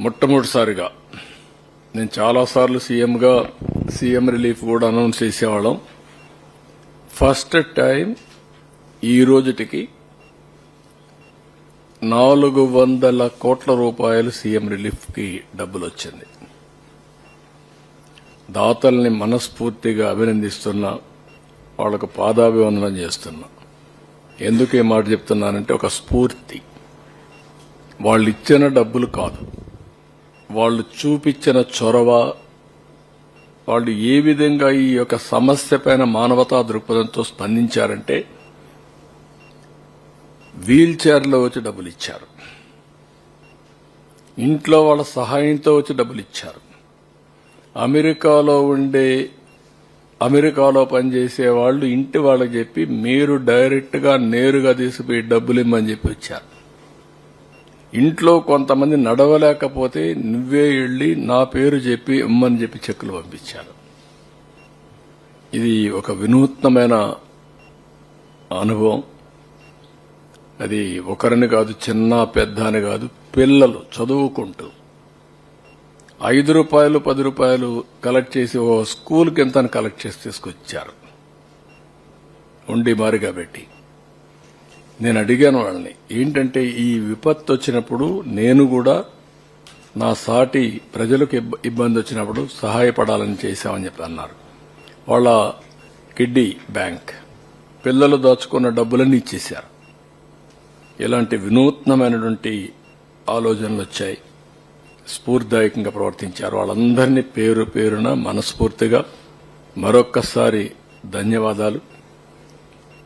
మొట్టమొదటిసారిగా నేను చాలాసార్లు సీఎంగా సీఎం రిలీఫ్ కూడా అనౌన్స్ చేసేవాళ్ళం. ఫస్ట్ టైం ఈ రోజుటికి నాలుగు వందల కోట్ల రూపాయలు సీఎం రిలీఫ్కి డబ్బులు వచ్చింది దాతల్ని మనస్ఫూర్తిగా అభినందిస్తున్నా వాళ్ళకు పాదాభివందనం చేస్తున్నా. ఎందుకు ఈ మాట చెప్తున్నానంటే ఒక స్ఫూర్తి. వాళ్ళు ఇచ్చిన డబ్బులు కాదు. వాళ్ళు చూపించిన చొరవ వాళ్ళు ఏ విధంగా ఈ యొక్క సమస్య పైన మానవతా దృక్పథంతో స్పందించారంటే వీల్ చైర్లో వచ్చి డబ్బులు ఇచ్చారు ఇంట్లో వాళ్ళ సహాయంతో వచ్చి డబ్బులు ఇచ్చారు అమెరికాలో ఉండే అమెరికాలో పనిచేసే వాళ్ళు ఇంటి వాళ్ళకి చెప్పి మీరు డైరెక్ట్గా నేరుగా తీసుకుపోయి డబ్బులు ఇమ్మని చెప్పి వచ్చారు. ఇంట్లో కొంతమంది నడవలేకపోతే నువ్వే వెళ్ళి నా పేరు చెప్పి ఇమ్మని చెప్పి చెక్కులు పంపించారు. ఇది ఒక వినూత్నమైన అనుభవం. అది ఒకరిని కాదు చిన్న పెద్ద అని కాదు పిల్లలు చదువుకుంటూ ఐదు రూపాయలు పది రూపాయలు కలెక్ట్ చేసి ఓ స్కూల్కి ఎంత కలెక్ట్ చేసి తీసుకొచ్చారు. ఉండి మారిగా పెట్టి. నేను అడిగాను వాళ్ళని ఏంటంటే ఈ విపత్తు వచ్చినప్పుడు నేను కూడా నా సాటి ప్రజలకు ఇబ్బ- ఇబ్బంది వచ్చినప్పుడు సహాయపడాలని చేశామని చెప్పి అన్నారు. వాళ్ళ కిడ్డీ బ్యాంక్. పిల్లలు దాచుకున్న డబ్బులన్నీ ఇచ్చేశారు. ఇలాంటి వినూత్నమైనటువంటి ఆలోచనలు వచ్చాయి. స్ఫూర్తిదాయకంగా ప్రవర్తించారు. వాళ్ళందరినీ పేరు పేరున మనస్ఫూర్తిగా మరొక్కసారి ధన్యవాదాలు.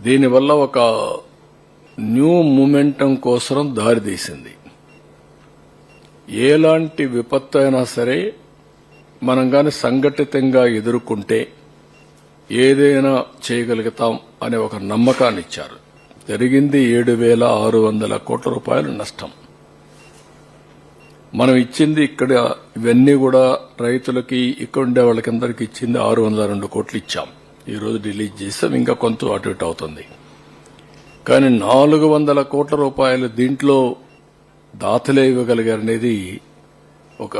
దీనివల్ల ఒక న్యూ మూమెంటం కోసం దారితీసింది ఎలాంటి విపత్తు అయినా సరే మనం గాని సంఘటితంగా ఎదుర్కొంటే ఏదైనా చేయగలుగుతాం అనే ఒక నమ్మకాన్ని ఇచ్చారు. జరిగింది ఏడు వేల ఆరు వందల కోట్ల రూపాయలు నష్టం. మనం ఇచ్చింది ఇక్కడ ఇవన్నీ కూడా రైతులకి ఇక్కడ ఉండే వాళ్ళకందరికి ఇచ్చింది ఆరు వందల రెండు కోట్లు ఇచ్చాం. ఈరోజు రిలీజ్ చేస్తాం ఇంకా కొంత అటు ఇటు అవుతుంది. కానీ నాలుగు వందల కోట్ల రూపాయలు దీంట్లో దాతలే ఇవ్వగలిగారనేది ఒక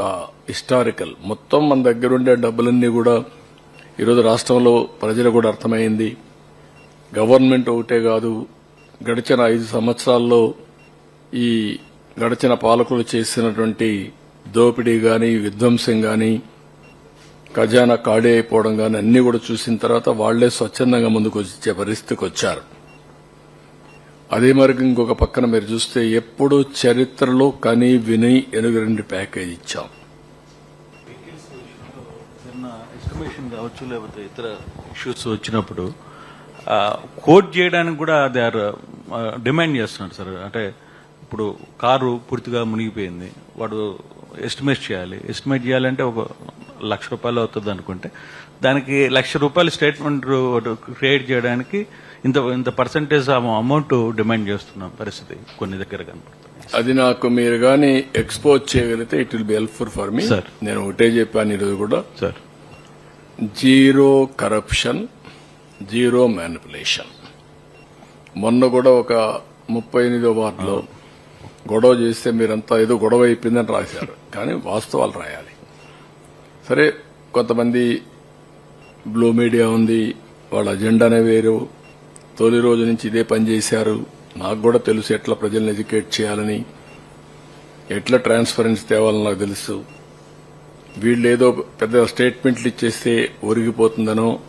హిస్టారికల్. మొత్తం మన దగ్గర ఉండే డబ్బులన్నీ కూడా ఈరోజు రాష్ట్రంలో ప్రజలు కూడా అర్థమైంది. గవర్నమెంట్ ఒకటే కాదు గడిచిన ఐదు సంవత్సరాల్లో ఈ గడిచిన పాలకులు చేసినటువంటి దోపిడీ గాని విధ్వంసం గాని ఖజానా ఖాళీ అయిపోవడం గాని అన్ని కూడా చూసిన తర్వాత వాళ్ళే స్వచ్ఛందంగా ముందుకు వచ్చే పరిస్థితికి వచ్చారు అదే మరి ఇంకొక పక్కన మీరు చూస్తే ఎప్పుడు చరిత్రలో కని విని ఎనుగరండి ప్యాకేజ్ ఇచ్చాం. ఎస్టిమేషన్ కావచ్చు లేకపోతే ఇతర ఇష్యూస్ వచ్చినప్పుడు కోట్ చేయడానికి కూడా దే ఆర్ డిమాండ్ చేస్తున్నారు సార్. అంటే ఇప్పుడు కారు పూర్తిగా మునిగిపోయింది. వాడు ఎస్టిమేట్ చేయాలి. ఎస్టిమేట్ చేయాలంటే ఒక లక్ష రూపాయలు అవుతుంది అనుకుంటే దానికి లక్ష రూపాయల స్టేట్మెంట్ క్రియేట్ చేయడానికి ఇంత ఇంత పర్సంటేజ్ అమౌంట్ డిమాండ్ చేస్తున్న పరిస్థితి కొన్ని దగ్గర కనపడుతుంది. అది నాకు మీరు గాని ఎక్స్పోజ్ చేయగలిగితే it will be helpful for me. Sir. నేను ఒకటే చెప్పాను ఈరోజు కూడా. Sir. Zero corruption zero manipulation. మొన్న కూడా ఒక ముప్పై ఎనిమిదో వార్డులో గొడవ చేస్తే మీరంతా ఏదో గొడవ అయిపోయిందని రాశారు. కానీ వాస్తవాలు రాయాలి. సరే కొంతమంది బ్లూ మీడియా ఉంది వాళ్ళ అజెండానే వేరు. తొలి రోజు నుంచి ఇదే పని చేశారు. నాకు కూడా తెలుసు ఎట్లా ప్రజల్ని ఎడ్యుకేట్ చేయాలని. ఎట్లా ట్రాన్స్పరెన్సీ తేవాలని నాకు తెలుసు. వీళ్ళు ఏదో పెద్ద స్టేట్మెంట్లు ఇచ్చేస్తే ఒరిగిపోతుందనో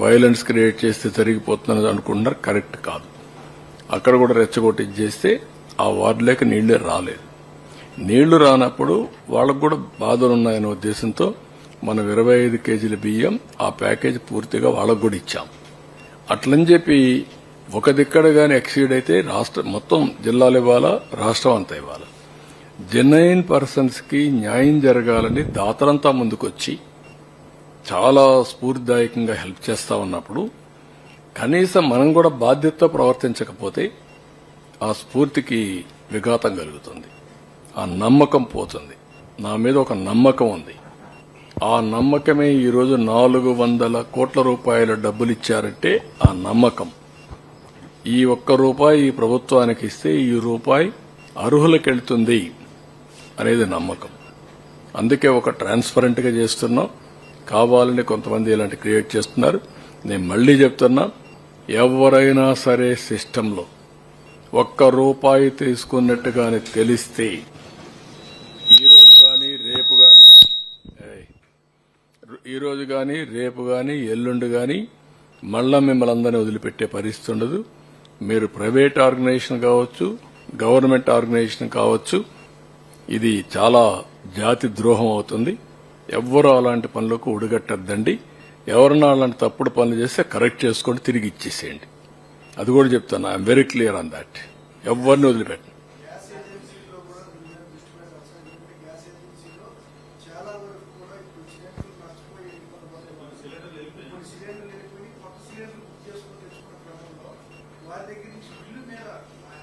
వైలెన్స్ క్రియేట్ చేస్తే జరిగిపోతుందని అనుకుంటున్నారు. కరెక్ట్ కాదు. అక్కడ కూడా రెచ్చగొట్టి చేస్తే ఆ వార్డులోకి నీళ్ళే రాలేదు. నీళ్ళు రానప్పుడు వాళ్ళకు కూడా బాధలు ఉన్నాయనే ఉద్దేశంతో మనం ఇరవై ఐదు కేజీల బియ్యం ఆ ప్యాకేజ్ పూర్తిగా వాళ్ళకు కూడా ఇచ్చాం. అట్లని చెప్పి ఒక దిక్కడ గాని ఎక్సీడ్ అయితే రాష్ట్ర మొత్తం జిల్లాలు ఇవ్వాలా? రాష్ట్రం అంతా ఇవ్వాలా? జెన్యున్ పర్సన్స్కి న్యాయం జరగాలని దాతలంతా ముందుకొచ్చి చాలా స్ఫూర్తిదాయకంగా హెల్ప్ చేస్తా ఉన్నప్పుడు కనీసం మనం కూడా బాధ్యతతో ప్రవర్తించకపోతే ఆ స్ఫూర్తికి విఘాతం కలుగుతుంది. ఆ నమ్మకం పోతుంది. నా మీద ఒక నమ్మకం ఉంది. ఆ నమ్మకమే ఈరోజు నాలుగు వందల కోట్ల రూపాయల డబ్బులిచ్చారంటే ఆ నమ్మకం. ఈ ఒక్క రూపాయి ఈ ప్రభుత్వానికి ఇస్తే ఈ రూపాయి అర్హులకెళ్తుంది అనేది నమ్మకం. అందుకే ఒక ట్రాన్స్పరెంట్గా చేస్తున్నాం. కావాలని కొంతమంది ఇలాంటి క్రియేట్ చేస్తున్నారు. నేను మళ్ళీ చెప్తున్నా ఎవరైనా సరే సిస్టంలో ఒక్క రూపాయి తీసుకున్నట్టుగానే తెలిస్తే ఈ రోజు కానీ రేపు కానీ ఈరోజు కానీ రేపు కానీ ఎల్లుండి కానీ మళ్ళా మిమ్మల్ని అందరినీ వదిలిపెట్టే పరిస్థితి ఉండదు. మీరు ప్రైవేట్ ఆర్గనైజేషన్ కావచ్చు గవర్నమెంట్ ఆర్గనైజేషన్ కావచ్చు ఇది చాలా జాతి ద్రోహం అవుతుంది. ఎవ్వరూ అలాంటి పనులకు ఒడిగట్టద్దండి. ఎవరన్నా అలాంటి తప్పుడు పనులు చేస్తే కరెక్ట్ చేసుకొని తిరిగి ఇచ్చేసేయండి. అది కూడా చెప్తాను I'm very clear on that ఎవరిని వదిలిపెట్టండి వారి దగ్గర నుంచి బిల్లు మీద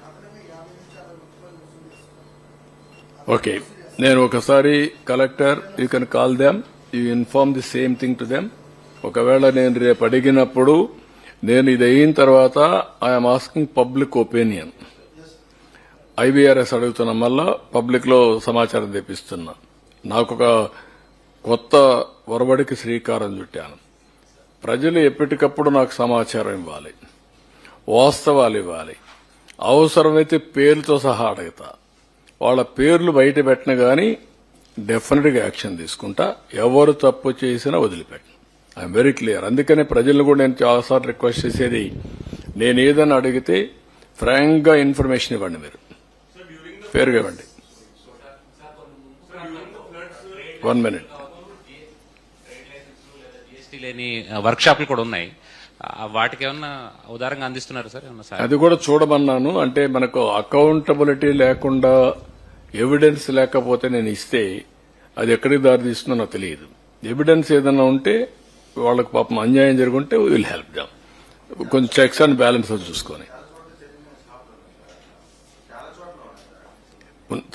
అదనంగా యాభై నుంచి అరవై రూపాయలు వసూలు చేస్తున్నారు. ఓకే నేను ఒకసారి collector you can call them you inform the same thing to them ఒకవేళ నేను రేపు అడిగినప్పుడు నేను ఇది అయిన తర్వాత I'm asking public opinion IBRS అడుగుతున్నా మళ్ళా పబ్లిక్లో సమాచారం తెప్పిస్తున్నా. నాకు ఒక కొత్త ఒరబడికి శ్రీకారం చుట్టాను. ప్రజలు ఎప్పటికప్పుడు నాకు సమాచారం ఇవ్వాలి. వాస్తవాలు ఇవ్వాలి. అవసరమైతే పేర్లతో సహా అడుగుతా. వాళ్ళ పేర్లు బయట పెట్టిన కానీ డెఫినెట్గా యాక్షన్ తీసుకుంటా. ఎవరు తప్పు చేసినా వదిలిపెట్టను ఐఎమ్ వెరీ క్లియర్ అందుకనే ప్రజలను కూడా నేను చాలాసార్లు రిక్వెస్ట్ చేసేది నేను ఏదైనా అడిగితే ఫ్రాంక్గా ఇన్ఫర్మేషన్ ఇవ్వండి మీరు. ఫేర్గా ఇవ్వండి. వన్ మినిట్ లేని uh, వర్క్షాప్లు కూడా ఉన్నాయి. వాటికి ఏమన్నా ఉదారంగా అందిస్తున్నారు సార్? ఏమన్నా అది కూడా చూడమన్నాను. అంటే మనకు అకౌంటబిలిటీ లేకుండా ఎవిడెన్స్ లేకపోతే నేను ఇస్తే అది ఎక్కడికి దారి తీస్తుందో నాకు తెలియదు. ఎవిడెన్స్ ఏదైనా ఉంటే వాళ్ళకి పాపం అన్యాయం జరుగుంటే విల్ హెల్ప్ దాం కొంచెం చెక్స్ అండ్ బ్యాలెన్స్ చూసుకొని.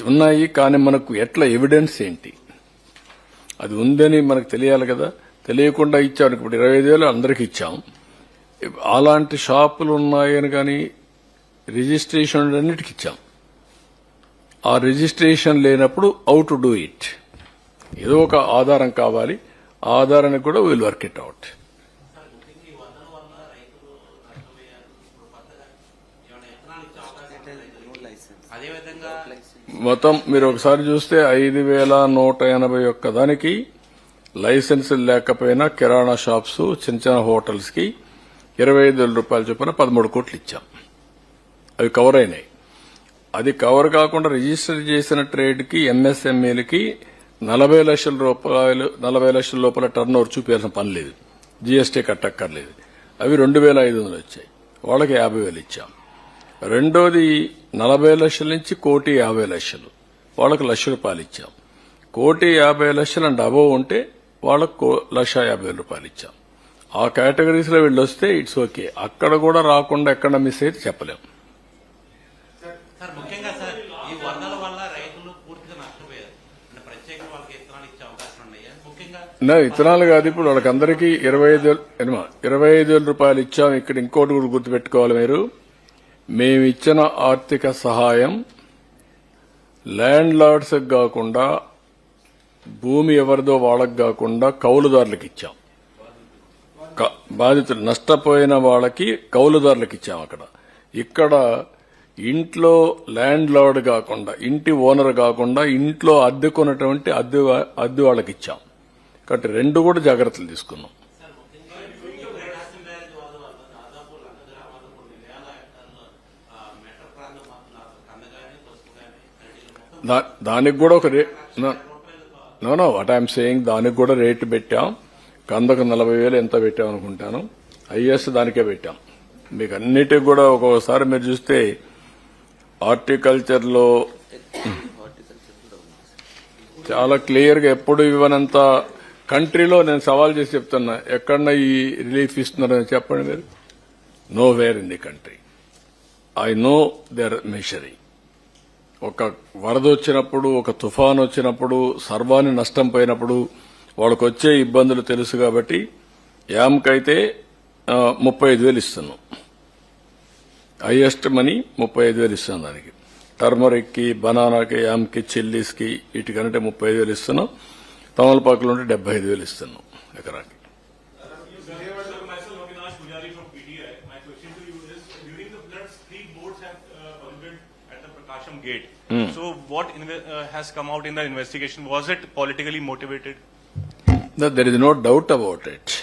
ఉన్నాయి కానీ మనకు ఎట్లా ఎవిడెన్స్ ఏంటి? అది ఉందని మనకు తెలియాలి కదా. తెలియకుండా ఇచ్చాం. ఇప్పుడు ఇరవై ఐదు వేలు అందరికి ఇచ్చాం. అలాంటి షాపులు ఉన్నాయని కానీ రిజిస్ట్రేషన్ అన్నిటికి ఇచ్చాం. ఆ రిజిస్ట్రేషన్ లేనప్పుడు హౌ టు డూ ఇట్ ఏదో ఒక ఆధారం కావాలి. ఆధారానికి కూడా విల్ వర్క్ ఇట్ అవుట్ మొత్తం మీరు ఒకసారి చూస్తే ఐదు వేల నూట ఎనభై ఒక్క దానికి లైసెన్స్ లేకపోయినా కిరాణా షాప్స్ చిన్న చిన్న హోటల్స్కి ఇరవై ఐదు వేల రూపాయలు చొప్పున పదమూడు కోట్లు ఇచ్చాం. అవి కవర్ అయినాయి. అది కవర్ కాకుండా రిజిస్టర్ చేసిన ట్రేడ్కి ఎంఎస్ఎంఈలకి నలభై లక్షల రూపాయలు నలభై లక్షల లోపల టర్న్ ఓవర్ చూపించాల్సిన పని లేదు. జీఎస్టీ కట్టక్కర్లేదు. అవి రెండు వేల ఐదు వందలు వచ్చాయి. వాళ్ళకి యాభై వేలు ఇచ్చాం. రెండోది నలభై లక్షల నుంచి కోటి యాభై లక్షలు. వాళ్ళకు లక్ష రూపాయలు ఇచ్చాం. కోటి యాభై లక్షలు అండ్ అబవ్ ఉంటే వాళ్ళకు లక్ష యాభై వేల రూపాయలు ఇచ్చాం. ఆ కేటగిరీస్లో వీళ్ళు వస్తే ఇట్స్ ఓకే. అక్కడ కూడా రాకుండా ఎక్కడ మిస్ అయితే చెప్పలేం. నా విత్తనాలు కాదు ఇప్పుడు వాళ్ళకందరికీ ఇరవై ఐదు ఇరవై ఐదు వేల రూపాయలు ఇచ్చాం. ఇక్కడ ఇంకోటి కూడా గుర్తుపెట్టుకోవాలి మీరు. మేము ఇచ్చిన ఆర్థిక సహాయం ల్యాండ్ లార్డ్స్ కాకుండా భూమి ఎవరిదో వాళ్ళకి కాకుండా కౌలుదారులకు ఇచ్చాం. బాధితులు నష్టపోయిన వాళ్ళకి కౌలుదారులకు ఇచ్చాం అక్కడ. ఇక్కడ ఇంట్లో ల్యాండ్ లార్డ్ కాకుండా ఇంటి ఓనర్ కాకుండా ఇంట్లో అద్దెకున్నటువంటి అద్దె అద్దె వాళ్ళకి ఇచ్చాం. కాబట్టి రెండు కూడా జాగ్రత్తలు తీసుకున్నాం. దా- దానికి కూడా ఒక rate no no what I'm saying దానికి కూడా రేటు పెట్టాం. కందకు నలభై వేలు ఎంత పెట్టామనుకుంటాను అనుకుంటాను? దానికే పెట్టాం. మీకు అన్నిటికి కూడా ఒక్కొక్కసారి మీరు చూస్తే హార్టికల్చర్లో చాలా క్లియర్గా ఎప్పుడు ఇవ్వనంత కంట్రీలో నేను సవాల్ చేసి చెప్తున్నా ఎక్కడన్నా ఈ రిలీఫ్ ఇస్తున్నారని చెప్పండి మీరు. Nowhere in the country I know their machinery ఒక వరద వచ్చినప్పుడు ఒక తుఫాన్ వచ్చినప్పుడు సర్వాన్ని నష్టం పోయినప్పుడు వాళ్ళకు వచ్చే ఇబ్బందులు తెలుసు కాబట్టి యామ్కైతే ముప్పై ఐదు వేలు ఇస్తున్నాం. హైయెస్ట్ మనీ ముప్పై ఐదు వేలు ఇస్తున్నాం దానికి. టర్మరిక్కి బనానాకి యామ్కి చిల్లీస్కి వీటికంటే ముప్పై ఐదు వేలు ఇస్తున్నాం. తమలపాకులు ఉంటే డెబ్బై ఐదు వేలు ఇస్తున్నాం ఎకరాకి. Hmm. Hmm. So what uh, has come out in the investigation? Was it politically motivated? There is no doubt about it